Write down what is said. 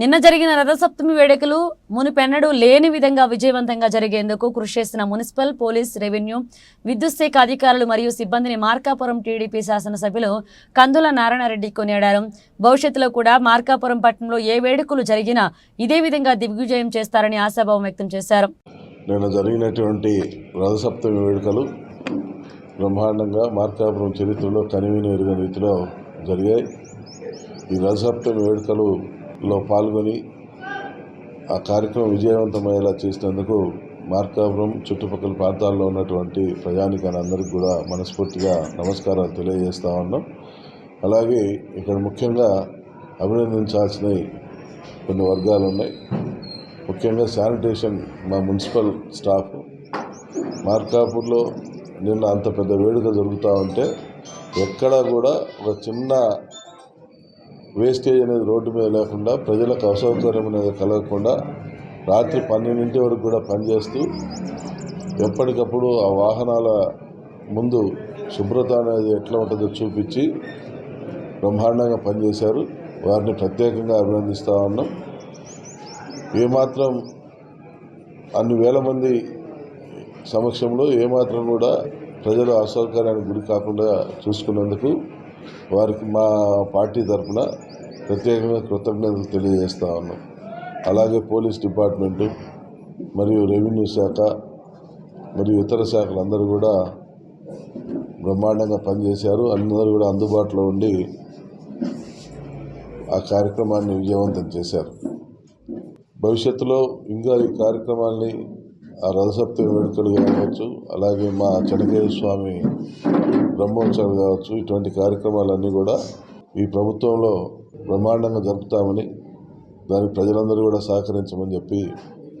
నిన్న జరిగిన రథసప్తమి వేడుకలు మునిపెన్నడూ లేని విధంగా విజయవంతంగా జరిగేందుకు కృషి చేసిన మున్సిపల్ పోలీస్ రెవెన్యూ విద్యుత్ శాఖ అధికారులు మరియు సిబ్బందిని మార్కాపురం టీడీపీ శాసనసభ్యులు కందుల నారాయణరెడ్డి కొనియాడారు. భవిష్యత్తులో కూడా మార్కాపురం పట్టణంలో ఏ వేడుకలు జరిగినా ఇదే విధంగా దిగ్విజయం చేస్తారని ఆశాభావం వ్యక్తం చేశారు. నిన్న జరిగినటువంటి రథసప్తమి వేడుకలు బ్రహ్మాండంగా మార్కాపురం చరిత్రలో కనివిని రీతిలో జరిగాయి. ఈ రథసప్తమి లో పాల్గొని ఆ కార్యక్రమం విజయవంతమయ్యేలా చేసినందుకు మార్కాపురం చుట్టుపక్కల ప్రాంతాల్లో ఉన్నటువంటి ప్రజానికానందరికీ కూడా మనస్ఫూర్తిగా నమస్కారాలు తెలియజేస్తా ఉన్నాం. అలాగే ఇక్కడ ముఖ్యంగా అభినందించాల్సిన కొన్ని వర్గాలు ఉన్నాయి. ముఖ్యంగా శానిటేషన్ మా మున్సిపల్ స్టాఫ్. మార్కాపూర్లో నిన్న అంత పెద్ద వేడుక జరుగుతూ ఉంటే ఎక్కడా కూడా ఒక చిన్న వేస్టేజ్ అనేది రోడ్డు మీద లేకుండా ప్రజలకు అసౌకర్యం అనేది కలగకుండా రాత్రి పన్నెండింటి వరకు కూడా పనిచేస్తూ ఎప్పటికప్పుడు ఆ వాహనాల ముందు శుభ్రత అనేది ఎట్లా ఉంటుందో చూపించి బ్రహ్మాండంగా పనిచేశారు. వారిని ప్రత్యేకంగా అభినందిస్తూ ఉన్నాం. ఏమాత్రం అన్ని వేల మంది సమక్షంలో ఏమాత్రం కూడా ప్రజలు అసౌకర్యానికి గురి కాకుండా చూసుకున్నందుకు వారికి మా పార్టీ తరఫున ప్రత్యేకంగా కృతజ్ఞతలు తెలియజేస్తా ఉన్నాం. అలాగే పోలీస్ డిపార్ట్మెంటు మరియు రెవెన్యూ శాఖ మరియు ఇతర శాఖలు అందరూ కూడా బ్రహ్మాండంగా పనిచేశారు. అందరూ కూడా అందుబాటులో ఉండి ఆ కార్యక్రమాన్ని విజయవంతం చేశారు. భవిష్యత్తులో ఇంకా ఈ కార్యక్రమాల్ని ఆ రథసప్తమి వేడుకలు కావచ్చు అలాగే మా చెనకేయ స్వామి బ్రహ్మోత్సవాలు కావచ్చు ఇటువంటి కార్యక్రమాలన్నీ కూడా ఈ ప్రభుత్వంలో బ్రహ్మాండంగా జరుపుతామని దానికి ప్రజలందరూ కూడా సహకరించమని చెప్పి